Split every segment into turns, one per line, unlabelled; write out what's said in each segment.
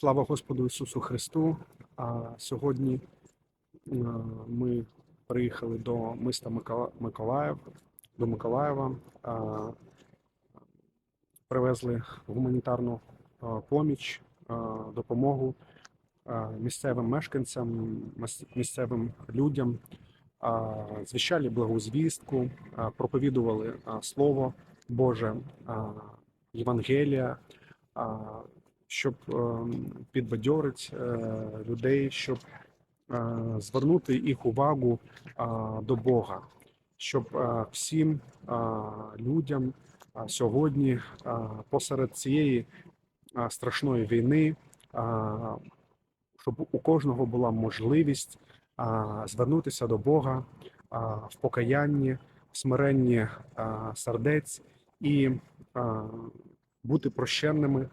Слава Господу Ісусу Христу. А сьогодні е, ми приїхали до міста Миколаїв, до Миколаєва. Привезли гуманітарну е, поміч, е, допомогу місцевим мешканцям, місцевим людям. Звіщали благу звістку, проповідували Слово Боже, Євангелія, щоб ем, підбадьорити е, людей, щоб е, звернути їх увагу до Бога, щоб е, всім людям сьогодні посеред цієї страшної війни, щоб у кожного була можливість звернутися до Бога в покаянні, в смиренні сердець і бути прощенними,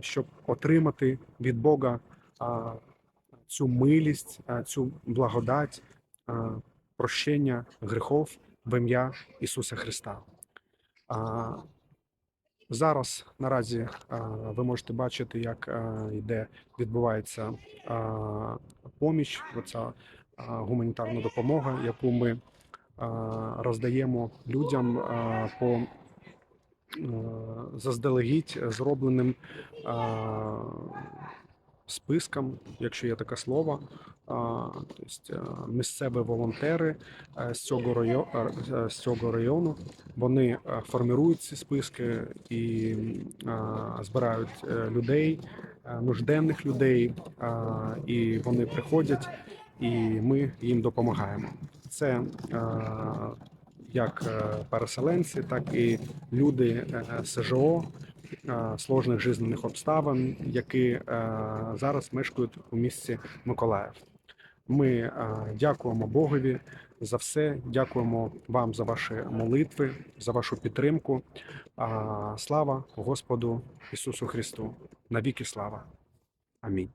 щоб отримати від Бога цю милість, цю благодать, прощення гріхов в ім'я Ісуса Христа. Зараз наразі ви можете бачити, як йде відбувається поміч, оця а, гуманітарна допомога, яку ми роздаємо людям по заздалегідь зробленим а, спискам, якщо є таке слово. Тобто е, місцеві волонтери е, з цього району, з цього району вони е, формирують ці списки і е, збирають е, людей, е, нужденних людей, е, і вони приходять, і ми їм допомагаємо. Це е, як е, переселенці, так і люди е, СЖО е, сложних жизненних обставин, які зараз мешкають у місті Миколаїв. Ми дякуємо Богові за все. Дякуємо вам за ваші молитви, за вашу підтримку. Слава Господу Ісусу Христу! Навіки слава! Амінь.